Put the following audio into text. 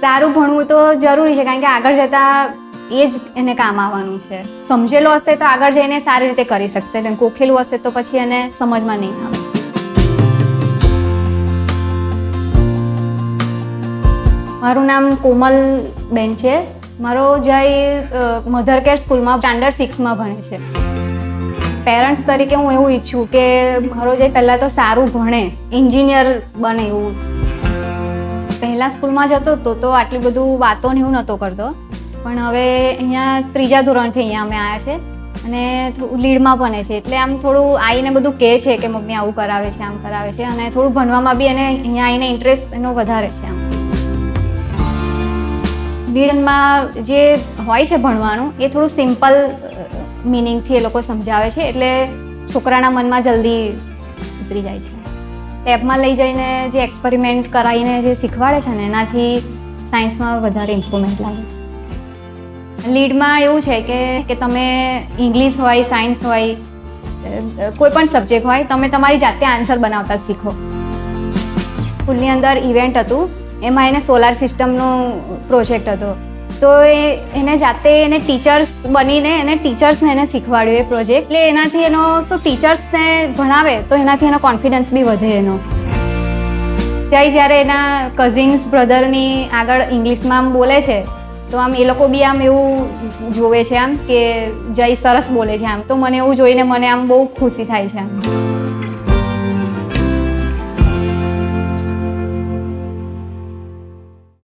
સારું ભણવું તો જરૂરી છે, કારણ કે આગળ જતાં એ જ એને કામ આવવાનું છે. સમજેલો હશે તો આગળ જઈને સારી રીતે કરી શકશે અને કોખેલું હશે તો પછી એને સમજમાં નહીં આવે. મારું નામ કોમલ બેન છે. મારો જય મધર કેર સ્કૂલમાં સ્ટાન્ડર્ડ સિક્સમાં ભણે છે. પેરેન્ટ્સ તરીકે હું એવું ઈચ્છું કે મારો જય પહેલાં તો સારું ભણે, એન્જિનિયર બને એવું. પહેલાં સ્કૂલમાં જતો હતો તો આટલી બધું વાતો ને એવું નહોતો કરતો. પણ હવે અહીંયા ત્રીજા ધોરણથી અહીંયા અમે આવ્યા છે અને થોડું લીડમાં ભણે છે. એટલે આમ થોડું આવીને બધું કહે છે કે મમ્મી આવું કરાવે છે, આમ કરાવે છે અને થોડું ભણવામાં બી એને અહીંયા આવીને ઇન્ટરેસ્ટ એનો વધારે છે આમ. લીડમાં જે હોય છે ભણવાનું, એ થોડું સિમ્પલ મિનિંગથી એ લોકો સમજાવે છે. એટલે છોકરાના મનમાં જલ્દી ઉતરી જાય છે. લેબમાં લઈ જઈને જે એક્સપેરિમેન્ટ કરાવીને જે શીખવાડે છે ને, એનાથી સાયન્સમાં વધારે ઇમ્પ્રુવમેન્ટ લાગે. લીડમાં એવું છે કે કે તમે ઇંગ્લિશ હોય સાયન્સ હોય કોઈ પણ સબ્જેક્ટ હોય, તમે તમારી જાતે આન્સર બનાવતા શીખો. સ્કૂલની અંદર ઇવેન્ટ હતું, એમાં એને સોલાર સિસ્ટમનો પ્રોજેક્ટ હતો. તો એ એને જાતે એને ટીચર્સ બનીને એને ટીચર્સને એને શીખવાડ્યું એ પ્રોજેક્ટ એટલે એનાથી એનો, શું ટીચર્સને ભણાવે તો એનાથી એનો કોન્ફિડન્સ બી વધે એનો. ત્યાં જ્યારે એના કઝિન્સ બ્રધરની આગળ ઇંગ્લિશમાં આમ બોલે છે, તો આમ એ લોકો બી આમ એવું જોવે છે આમ કે જય સરસ બોલે છે આમ. તો મને એવું જોઈને મને આમ બહુ ખુશી થાય છે આમ.